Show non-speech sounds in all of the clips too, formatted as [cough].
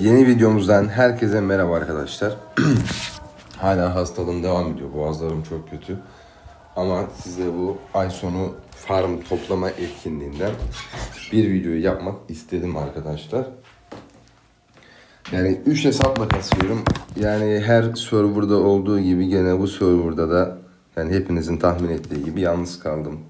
Yeni videomuzdan herkese merhaba arkadaşlar. [clears throat] Hala hastalığım devam ediyor. Boğazlarım çok kötü. Ama size bu ay sonu farm toplama etkinliğinden bir videoyu yapmak istedim arkadaşlar. Yani 3 hesapla kasıyorum. Yani her serverda olduğu gibi gene bu serverda da yani hepinizin tahmin ettiği gibi yalnız kaldım.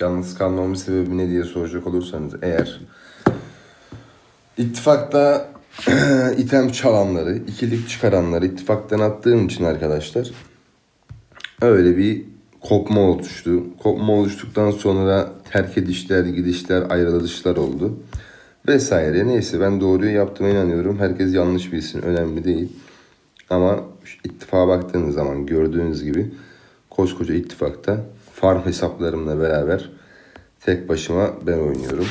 Yalnız kalmamın sebebi ne diye soracak olursanız eğer İttifakta [clears throat] item çalanları, ikilik çıkaranları ittifaktan attığım için arkadaşlar öyle bir kopma oluştu. Kopma oluştuktan sonra terk edişler, gidişler, ayrılışlar oldu. Vesaire. Neyse ben doğruyu yaptığıma inanıyorum. Herkes yanlış bilsin. Önemli değil. Ama ittifaka baktığınız zaman gördüğünüz gibi koskoca ittifakta farm hesaplarımla beraber tek başıma ben oynuyorum.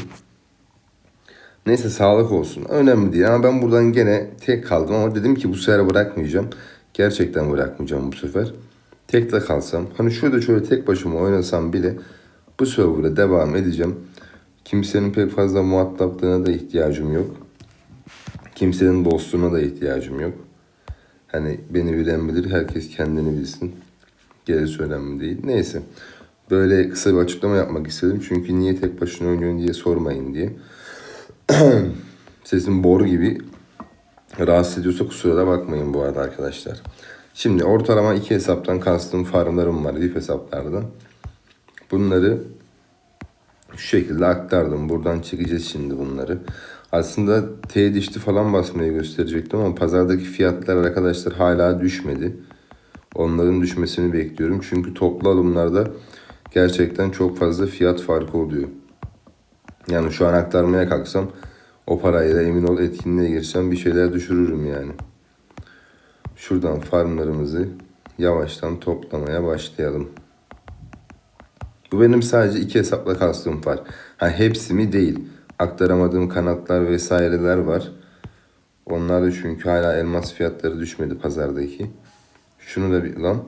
Neyse sağlık olsun. Önemli değil ama ben buradan gene tek kaldım ama dedim ki bu sefer bırakmayacağım. Gerçekten bırakmayacağım bu sefer. Tek de kalsam. Hani şurada şöyle tek başıma oynasam bile bu server'a devam edeceğim. Kimsenin pek fazla muhataplığına da ihtiyacım yok. Kimsenin dostluğuna da ihtiyacım yok. Hani beni bilen bilir, herkes kendini bilsin. Gerisi önemli değil. Neyse. Böyle kısa bir açıklama yapmak istedim. Çünkü niye tek başına oynuyorsun diye sormayın diye. [clears throat] Sesim boru gibi rahatsız ediyorsa kusura da bakmayın bu arada arkadaşlar. Şimdi ortalama iki hesaptan kastım farmlarım var VIP hesaplardan. Bunları şu şekilde aktardım. Buradan çekeceğiz şimdi bunları. Aslında T dişli falan basmayı gösterecektim ama pazardaki fiyatlar arkadaşlar hala düşmedi. Onların düşmesini bekliyorum. Çünkü toplu alımlarda gerçekten çok fazla fiyat farkı oluyor. Yani şu an aktarmaya kalksam o parayla emin ol etkinliğe girsem bir şeyler düşürürüm yani. Şuradan farmlarımızı yavaştan toplamaya başlayalım. Bu benim sadece iki hesapla kastım var. Ha hepsi mi değil. Aktaramadığım kanatlar vesaireler var. Onlar da çünkü hala elmas fiyatları düşmedi pazardaki. Şunu da bir lan.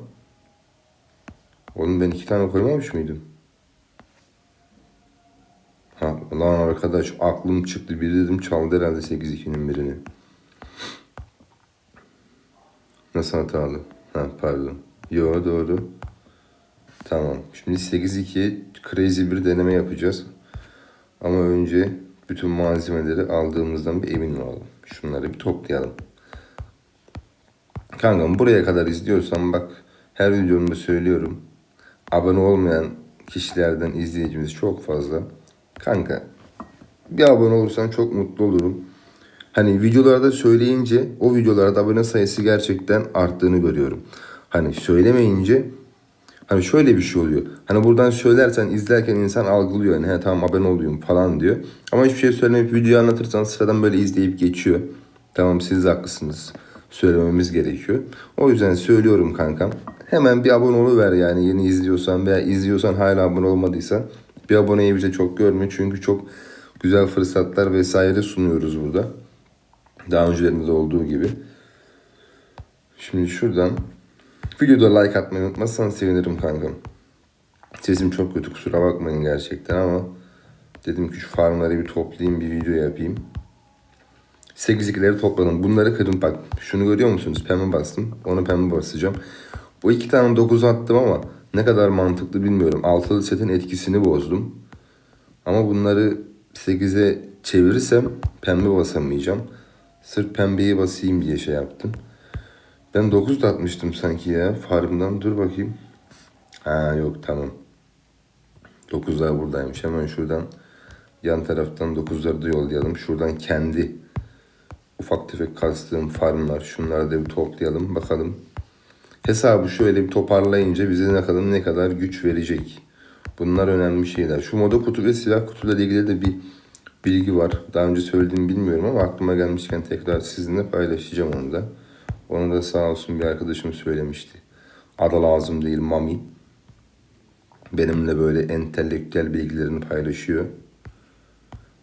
Oğlum ben iki tane koymamış mıydım? Ha lan arkadaş aklım çıktı. Bir dedim çaldı herhalde 8-2'nin birini. Nasıl hatalı? Ha pardon. Yo doğru. Tamam. Şimdi 8-2 crazy bir deneme yapacağız. Ama önce bütün malzemeleri aldığımızdan bir emin olalım. Şunları bir toplayalım. Kankam buraya kadar izliyorsan bak her videomda söylüyorum. Abone olmayan kişilerden izleyicimiz çok fazla. Kanka bir abone olursan çok mutlu olurum. Hani videolarda söyleyince o videolarda abone sayısı gerçekten arttığını görüyorum. Hani söylemeyince hani şöyle bir şey oluyor. Hani buradan söylersen izlerken insan algılıyor. Yani he tamam abone olayım falan diyor. Ama hiçbir şey söylemeyip videoyu anlatırsan sıradan böyle izleyip geçiyor. Tamam siz de haklısınız. Söylememiz gerekiyor. O yüzden söylüyorum kankam. Hemen bir abone oluver yani yeni izliyorsan veya izliyorsan hala abone olmadıysan bir aboneyi bize çok görme çünkü çok güzel fırsatlar vesaire sunuyoruz burada. Daha öncelerinde olduğu gibi. Şimdi şuradan videoda like atmayı unutmazsan sevinirim kankam. Sesim çok kötü kusura bakmayın gerçekten ama dedim ki şu farmları bir toplayayım bir video yapayım. 8 ikileri topladım. Bunları kırdım bak. Şunu görüyor musunuz? Pembe bastım. Onu pembe basacağım. Bu iki tane 9 attım ama ne kadar mantıklı bilmiyorum. Altılı setin etkisini bozdum. Ama bunları 8'e çevirirsem pembe basamayacağım. Sırf pembeyi basayım diye şey yaptım. Ben 9 da atmıştım sanki ya farmdan. Dur bakayım. Ha yok tamam. 9'lar buradaymış. Hemen şuradan yan taraftan 9'ları da yollayalım. Şuradan kendi ufak tefek kastığım farmlar. Şunları da bir toplayalım. Bakalım hesabı şöyle bir toparlayınca bize ne kadar ne kadar güç verecek. Bunlar önemli şeyler. Şu moda kutu ve silah kutuyla ilgili de bir bilgi var. Daha önce söylediğimi bilmiyorum ama aklıma gelmişken tekrar sizinle paylaşacağım onu da. Onu da sağ olsun bir arkadaşım söylemişti. Adı lazım değil Mami. Benimle böyle entelektüel bilgilerini paylaşıyor.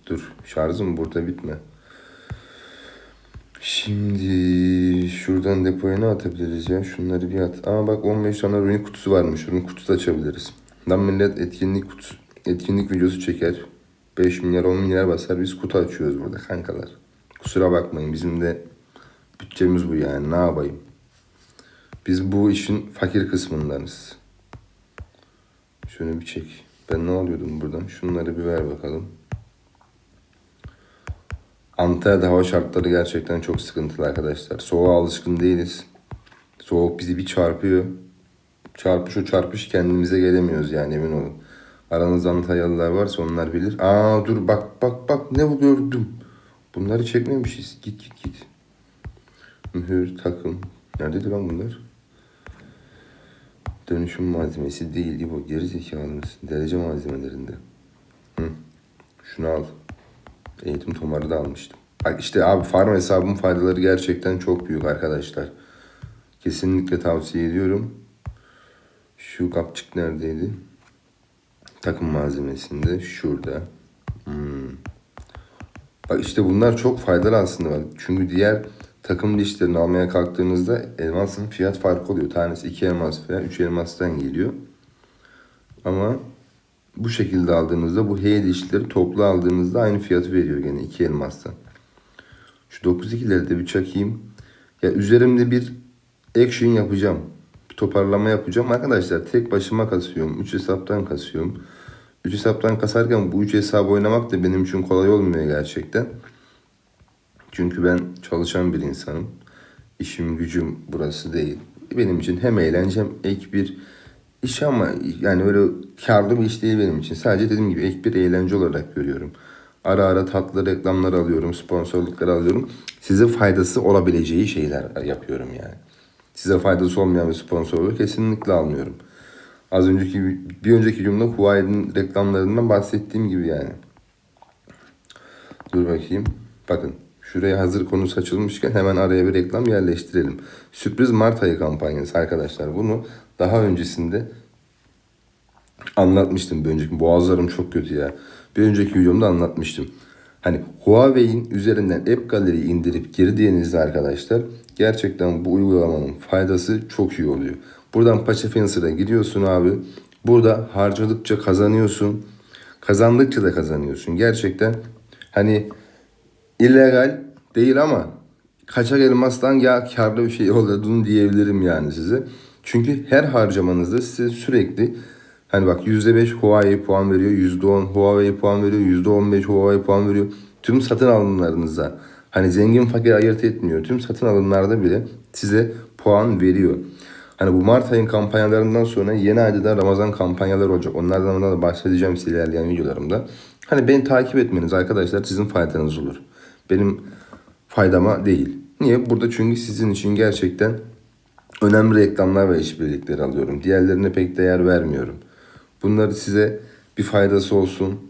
Dur şarjım burada bitme. Şimdi şuradan depoya ne atabiliriz ya? Şunları bir at. Ama bak 15 tane ruin kutusu varmış. Ruin kutusu açabiliriz. Lan millet etkinlik kutusu, etkinlik videosu çeker. 5 milyar 10 milyar basar. Biz kutu açıyoruz burada kankalar. Kusura bakmayın bizim de bütçemiz bu yani ne yapayım. Biz bu işin fakir kısmındanız. Şöyle bir çek. Ben ne alıyordum buradan? Şunları bir ver bakalım. Antalya'da hava şartları gerçekten çok sıkıntılı arkadaşlar. Soğuğa alışkın değiliz. Soğuk bizi bir çarpıyor. Çarpış o çarpış kendimize gelemiyoruz yani emin olun. Aranızda Antalyalılar varsa onlar bilir. Aa dur bak bak bak ne bu gördüm. Bunları çekmemişiz. Git git git. Mühür, takım. Neredeydi lan bunlar? Dönüşüm malzemesi değil bu. Geri zekalı mısın? Derece malzemelerinde. Hı. Şunu al. Eğitim tomarı da almıştım. Bak işte abi farm hesabının faydaları gerçekten çok büyük arkadaşlar. Kesinlikle tavsiye ediyorum. Şu kapçık neredeydi? Takım malzemesinde şurada. Hmm. Bak işte bunlar çok faydalı aslında bak. Çünkü diğer takım dişlerini almaya kalktığınızda elmasın fiyat farkı oluyor. Tanesi 2 elmas veya 3 elmastan geliyor. Ama bu şekilde aldığınızda bu H dişleri toplu aldığınızda aynı fiyatı veriyor gene 2 elmastan. Şu 9.2'leri de bir çakayım. Ya üzerimde bir action yapacağım. Bir toparlama yapacağım. Arkadaşlar tek başıma kasıyorum. 3 hesaptan kasıyorum. 3 hesaptan kasarken bu 3 hesabı oynamak da benim için kolay olmuyor gerçekten. Çünkü ben çalışan bir insanım. İşim gücüm burası değil. Benim için hem eğlence hem ek bir iş ama yani öyle karlı bir iş değil benim için. Sadece dediğim gibi ek bir eğlence olarak görüyorum. Ara ara tatlı reklamlar alıyorum, sponsorluklar alıyorum. Size faydası olabileceği şeyler yapıyorum yani. Size faydası olmayan bir sponsorluğu kesinlikle almıyorum. Az önceki bir önceki videomda Huawei'nin reklamlarından bahsettiğim gibi yani. Dur bakayım. Bakın şuraya hazır konusu açılmışken hemen araya bir reklam yerleştirelim. Sürpriz Mart ayı kampanyası arkadaşlar. Bunu daha öncesinde anlatmıştım bir önceki. Boğazlarım çok kötü ya. Bir önceki videomda anlatmıştım. Hani Huawei'in üzerinden App Gallery indirip girdiğinizde arkadaşlar gerçekten bu uygulamanın faydası çok iyi oluyor. Buradan Paça Fencer'a gidiyorsun abi. Burada harcadıkça kazanıyorsun. Kazandıkça da kazanıyorsun. Gerçekten hani illegal değil ama kaçak elmastan ya karlı bir şey olduğunu diyebilirim yani size. Çünkü her harcamanızda size sürekli hani bak %5 Huawei puan veriyor, %10 Huawei puan veriyor, %15 Huawei puan veriyor. Tüm satın alımlarınızda hani zengin fakir ayırt etmiyor. Tüm satın alımlarda bile size puan veriyor. Hani bu Mart ayın kampanyalarından sonra yeni ayda da Ramazan kampanyaları olacak. Onlardan da bahsedeceğim size ilerleyen videolarımda. Hani beni takip etmeniz arkadaşlar sizin faydanız olur. Benim faydama değil. Niye? Burada çünkü sizin için gerçekten önemli reklamlar ve işbirlikleri alıyorum. Diğerlerine pek değer vermiyorum. Bunları size bir faydası olsun.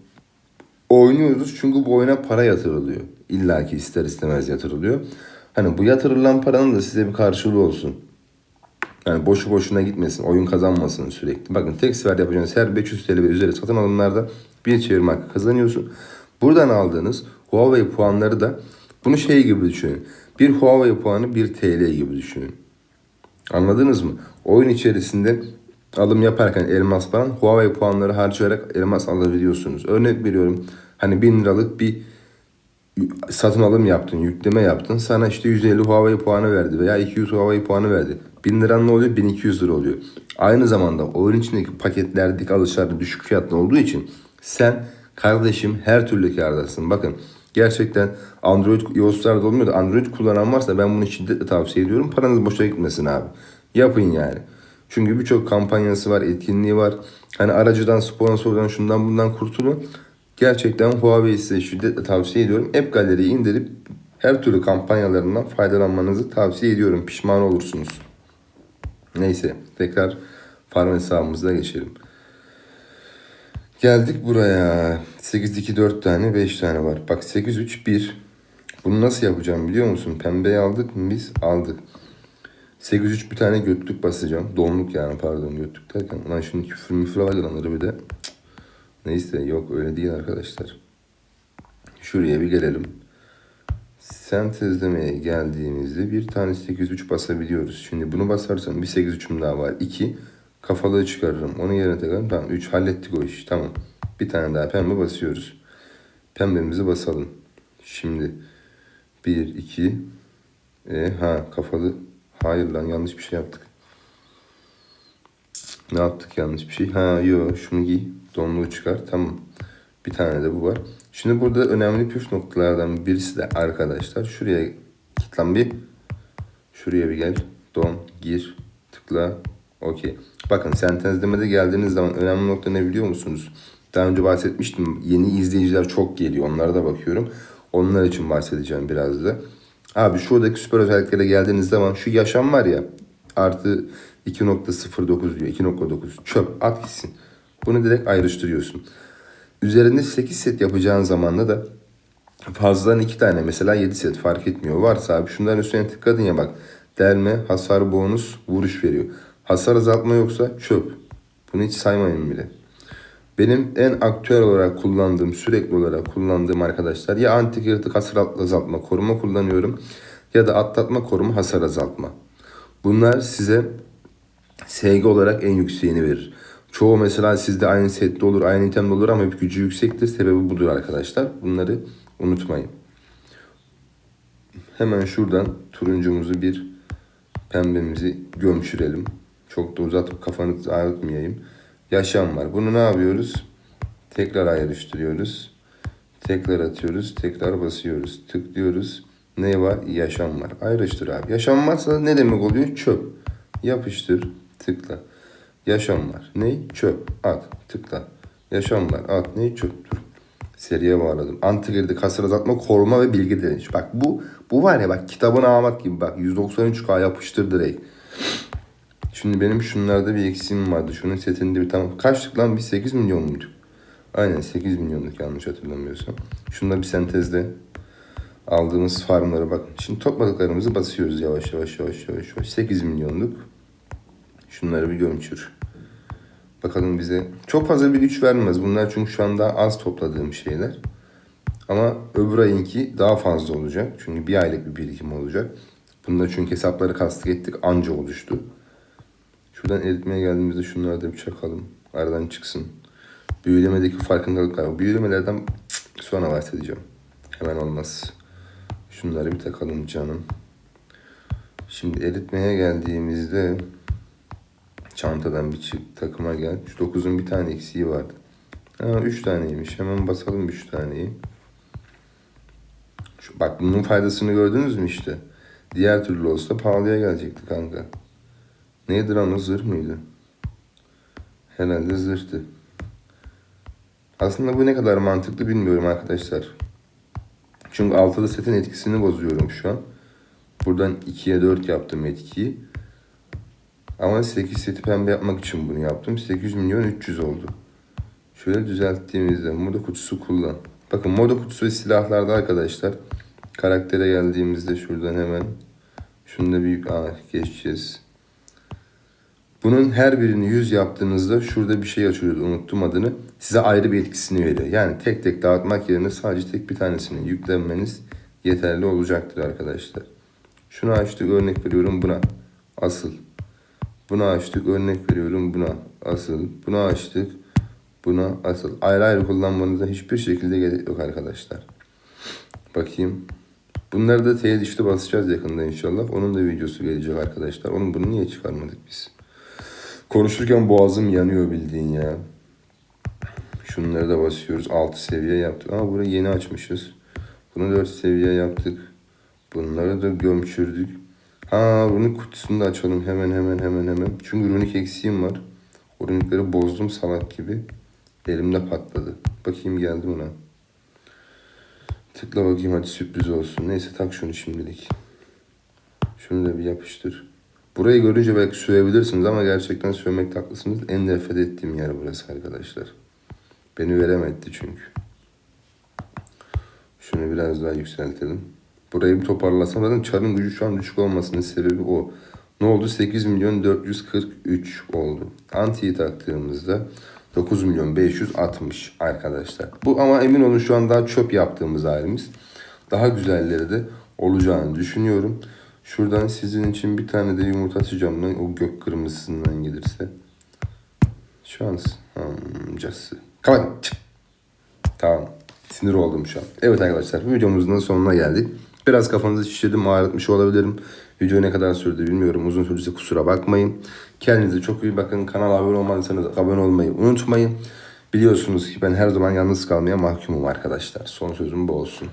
Oynuyoruz çünkü bu oyuna para yatırılıyor. İlla ki ister istemez yatırılıyor. Hani bu yatırılan paranın da size bir karşılığı olsun. Yani boşu boşuna gitmesin, oyun kazanmasın sürekli. Bakın tek sefer yapacağınız her 500 TL ve üzeri satın alımlarda bir çevirme hakkı kazanıyorsun. Buradan aldığınız Huawei puanları da bunu şey gibi düşünün. Bir Huawei puanı 1 TL gibi düşünün. Anladınız mı? Oyun içerisinde alım yaparken elmas falan Huawei puanları harcayarak elmas alabiliyorsunuz. Örnek veriyorum hani 1000 liralık bir satın alım yaptın, yükleme yaptın. Sana işte 150 Huawei puanı verdi veya 200 Huawei puanı verdi. 1000 liran ne oluyor? 1200 lira oluyor. Aynı zamanda oyun içindeki paketlerdeki alışlarda düşük fiyatlı olduğu için sen kardeşim her türlü kârdasın. Bakın gerçekten Android iOS'larda olmuyor da Android kullanan varsa ben bunu şiddetle tavsiye ediyorum. Paranız boşa gitmesin abi. Yapın yani. Çünkü birçok kampanyası var, etkinliği var. Hani aracıdan, sponsordan, şundan bundan kurtulun. Gerçekten Huawei'yi size şiddetle tavsiye ediyorum. App Gallery'yi indirip her türlü kampanyalarından faydalanmanızı tavsiye ediyorum. Pişman olursunuz. Neyse tekrar farm hesabımıza geçelim. Geldik buraya. 8, 2, 4 tane 5 tane var. Bak 8, 3, 1. Bunu nasıl yapacağım biliyor musun? Pembeyi aldık mı biz? Aldık. 8, 3 bir tane götlük basacağım. Donluk yani pardon götlük derken. Ulan şimdi küfür müfür algılanır bir de. Neyse yok öyle değil arkadaşlar. Şuraya bir gelelim. Sentezlemeye geldiğimizde bir tane 8-3 basabiliyoruz. Şimdi bunu basarsam bir 8-3'üm daha var. 2 kafalığı çıkarırım. Onun yerine takalım. Tamam 3 hallettik o işi. Tamam. Bir tane daha pembe basıyoruz. Pembemizi basalım. Şimdi 1, 2. E, ha kafalı. Hayır lan yanlış bir şey yaptık. Ne yaptık yanlış bir şey? Ha yo şunu giy. Donluğu çıkar. Tamam. Bir tane de bu var. Şimdi burada önemli püf noktalardan birisi de arkadaşlar. Şuraya git bir. Şuraya bir gel. Don, gir, tıkla. Okey. Bakın sentezlemede geldiğiniz zaman önemli nokta ne biliyor musunuz? Daha önce bahsetmiştim. Yeni izleyiciler çok geliyor. Onlara da bakıyorum. Onlar için bahsedeceğim biraz da. Abi şuradaki süper özelliklere geldiğiniz zaman şu yaşam var ya artı 2.09 diyor. 2.9 çöp at gitsin. Bunu direkt ayrıştırıyorsun. Üzerinde 8 set yapacağın zamanda da fazladan 2 tane mesela 7 set fark etmiyor. Varsa abi şunların üstüne tıkladın ya bak. Delme, hasar bonus, vuruş veriyor. Hasar azaltma yoksa çöp. Bunu hiç saymayın bile. Benim en aktüel olarak kullandığım, sürekli olarak kullandığım arkadaşlar ya anti kritik hasar azaltma, koruma kullanıyorum ya da atlatma, koruma, hasar azaltma. Bunlar size SG olarak en yükseğini verir. Çoğu mesela sizde aynı sette olur, aynı itemde olur ama hep gücü yüksektir. Sebebi budur arkadaşlar. Bunları unutmayın. Hemen şuradan turuncumuzu bir pembemizi gömçürelim. Çok da uzatıp kafanızı ağrıtmayayım. Yaşam var. Bunu ne yapıyoruz? Tekrar ayrıştırıyoruz. Tekrar atıyoruz. Tekrar basıyoruz. Tıklıyoruz. Ne var? Yaşam var. Ayrıştır abi. Yaşam varsa ne demek oluyor? Çöp. Yapıştır. Tıkla. Yaşam var. Ne? Çöp. At. Tıkla. Yaşam var. At. Ne? Çöp. Dur. Seriye bağladım. Antigirdi, kasır azaltma, koruma ve bilgi direnci. Bak bu bu var ya bak kitabını almak gibi bak 193K yapıştır direkt. Şimdi benim şunlarda bir eksiğim vardı. Şunun setinde bir tamam. Kaçtık lan? Bir 8 milyon muyduk? Aynen 8 milyonluk yanlış hatırlamıyorsam. Şunda bir sentezde aldığımız farmlara bakın. Şimdi topladıklarımızı basıyoruz yavaş yavaş yavaş yavaş. yavaş. 8 milyonluk. Şunları bir gömçür. Bakalım bize. Çok fazla bir güç vermez. Bunlar çünkü şu anda az topladığım şeyler. Ama öbür ayınki daha fazla olacak. Çünkü bir aylık bir birikim olacak. Bunda çünkü hesapları kastık ettik anca oluştu. Şuradan eritmeye geldiğimizde şunları da bir çakalım. Aradan çıksın. Büyülemedeki farkındalıklar. Büyülemelerden sonra bahsedeceğim. Hemen olmaz. Şunları bir takalım canım. Şimdi eritmeye geldiğimizde çantadan bir çık takıma gel. Şu 9'un bir tane eksiği vardı. Ha 3 taneymiş. Hemen basalım 3 taneyi. Şu, bak bunun faydasını gördünüz mü işte. Diğer türlü olsa pahalıya gelecekti kanka. Neydi lan o zırh mıydı? Herhalde zırhtı. Aslında bu ne kadar mantıklı bilmiyorum arkadaşlar. Çünkü altılı setin etkisini bozuyorum şu an. Buradan 2'ye 4 yaptım etkiyi. Ama 8 seti pembe yapmak için bunu yaptım. 800 milyon 300 oldu. Şöyle düzelttiğimizde moda kutusu kullan. Bakın moda kutusu silahlarda arkadaşlar. Karaktere geldiğimizde şuradan hemen şunu da bir Aa, geçeceğiz. Bunun her birini 100 yaptığınızda şurada bir şey açıyoruz. Unuttum adını. Size ayrı bir etkisini veriyor. Yani tek tek dağıtmak yerine sadece tek bir tanesini yüklenmeniz yeterli olacaktır arkadaşlar. Şunu açtık örnek veriyorum buna. Asıl. Bunu açtık örnek veriyorum buna. Asıl. Bunu açtık. Buna asıl. Ayrı ayrı kullanmanıza hiçbir şekilde gerek yok arkadaşlar. Bakayım. Bunları da teyit işte basacağız yakında inşallah. Onun da videosu gelecek arkadaşlar. Onun bunu niye çıkarmadık biz? Konuşurken boğazım yanıyor bildiğin ya. Şunları da basıyoruz. 6 seviye yaptık. Ama burayı yeni açmışız. Bunu 4 seviye yaptık. Bunları da gömçürdük. Ha runik kutusunu da açalım hemen hemen hemen hemen. Çünkü runik eksiğim var. O runikleri bozdum salak gibi. Elimde patladı. Bakayım geldi buna. Tıkla bakayım hadi sürpriz olsun. Neyse tak şunu şimdilik. Şunu da bir yapıştır. Burayı görünce belki sövebilirsiniz ama gerçekten sövmek haklısınız. En nefret ettiğim yer burası arkadaşlar. Beni veremedi çünkü. Şunu biraz daha yükseltelim. Burayı bir toparlasam zaten çarın gücü şu an düşük olmasının sebebi o. Ne oldu? 8 milyon 443 oldu. Anti'yi taktığımızda 9 milyon 560 arkadaşlar. Bu ama emin olun şu an daha çöp yaptığımız halimiz. Daha güzelleri de olacağını düşünüyorum. Şuradan sizin için bir tane de yumurta açacağım lan o gök kırmızısından gelirse. Şans amcası. Kapat. Tamam. Sinir oldum şu an. Evet arkadaşlar videomuzun da sonuna geldik. Biraz kafanızı şişirdim, ağrıtmış olabilirim. Video ne kadar sürdü bilmiyorum. Uzun sürdüyse kusura bakmayın. Kendinize çok iyi bakın. Kanala abone olmadıysanız abone olmayı unutmayın. Biliyorsunuz ki ben her zaman yalnız kalmaya mahkumum arkadaşlar. Son sözüm bu olsun.